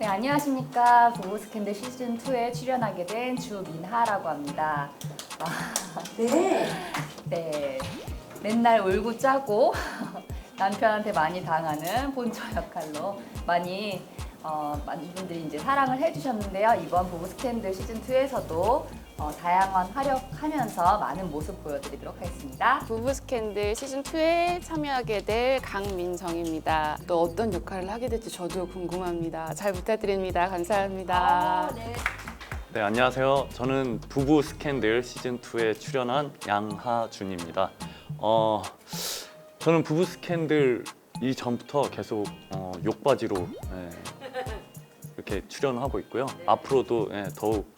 네, 안녕하십니까. 부부 스캔들 시즌 2에 출연하게 된 주민하라고 합니다. 네. 네. 맨날 울고 짜고 남편한테 많이 당하는 본처 역할로 많이 어, 많은 분들이 이제 사랑을 해주셨는데요. 이번 부부 스캔들 시즌 2에서도 어, 다양한 활약하면서 많은 모습 보여드리도록 하겠습니다. 부부 스캔들 시즌 2에 참여하게 될 강민정입니다. 또 어떤 역할을 하게 될지 저도 궁금합니다. 잘 부탁드립니다. 감사합니다. 네. 네, 안녕하세요. 저는 부부 스캔들 시즌 2에 출연한 양하준입니다. 어, 저는 부부 스캔들 이전부터 계속 어, 욕바지로 예, 이렇게 출연하고 있고요. 앞으로도 예, 더욱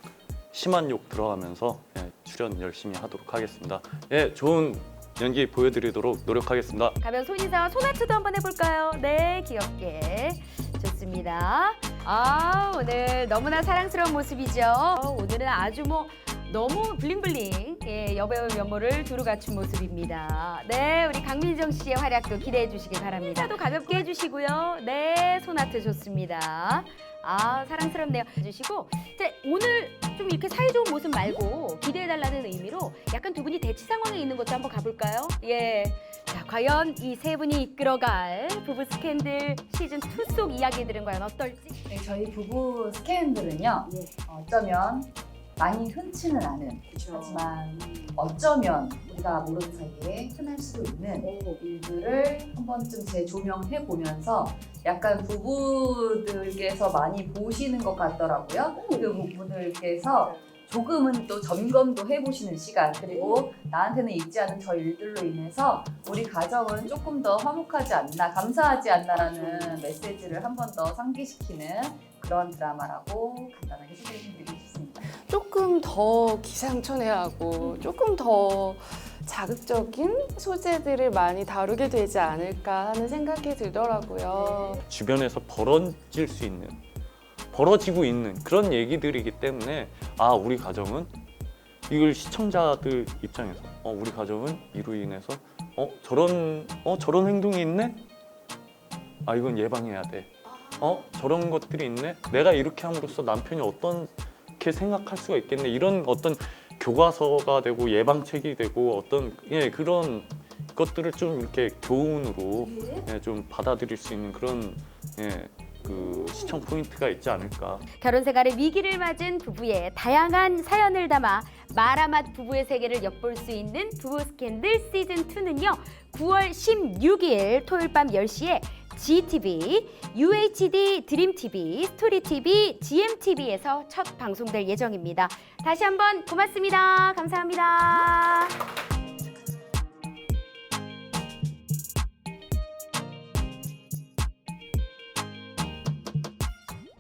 심한 욕 들어가면서 예, 출연 열심히 하도록 하겠습니다. 예, 좋은 연기 보여드리도록 노력하겠습니다. 가면 손인사와 소나트도 한번 해볼까요? 네, 귀엽게. 좋습니다. 아, 오늘 너무나 사랑스러운 모습이죠. 어, 오늘은 아주 뭐 너무 블링블링 예, 여배우 면모를 두루 갖춘 모습입니다. 네, 우리 강민정 씨의 활약도 기대해 주시기 바랍니다. 도 가볍게 해주시고요. 네, 소나트 좋습니다. 아, 사랑스럽네요. 해주시고 자, 오늘 좀 이렇게 사이좋은 모습 말고 기대해달라는 의미로 약간 두 분이 대치 상황에 있는 것도 한번 가볼까요? 예. 자, 과연 이 세 분이 이끌어갈 부부 스캔들 시즌 2 속 이야기들은 과연 어떨지? 네, 저희 부부 스캔들은요. 예. 어쩌면 많이 흔치는 않은 하지만 어쩌면 우리가 모르는 사이에 흔할 수도 있는 일들을 한 번쯤 재조명해 보면서 약간 부부들께서 많이 보시는 것 같더라고요. 그 부부들께서 조금은 또 점검도 해보시는 시간 그리고 나한테는 있지 않은 저 일들로 인해서 우리 가정은 조금 더 화목하지 않나 감사하지 않나라는 메시지를 한 번 더 상기시키는 그런 드라마라고 간단하게 소개해드리고 싶습니다. 조금 더 기상천외하고 조금 더 자극적인 소재들을 많이 다루게 되지 않을까 하는 생각이 들더라고요. 주변에서 벌어질 수 있는 벌어지고 있는 그런 얘기들이기 때문에 아 우리 가정은 이걸 시청자들 입장에서 어 우리 가정은 이로 인해서 어 저런 어 저런 행동이 있네? 아 이건 예방해야 돼어 저런 것들이 있네? 내가 이렇게 함으로써 남편이 어 떻게 생각할 수가 있겠네 이런 어떤 교과서가 되고 예방책이 되고 어떤 예 그런 것들을 좀 이렇게 교훈으로 예, 좀 받아들일 수 있는 그런 예, 그 시청 포인트가 있지 않을까. 결혼 생활의 위기를 맞은 부부의 다양한 사연을 담아 마라맛 부부의 세계를 엿볼 수 있는 부부 스캔들 시즌 2는요. 9월 16일 토요일 밤 10시에 GTV, UHD 드림TV, 스토리TV, GMTV에서 첫 방송될 예정입니다. 다시 한번 고맙습니다. 감사합니다.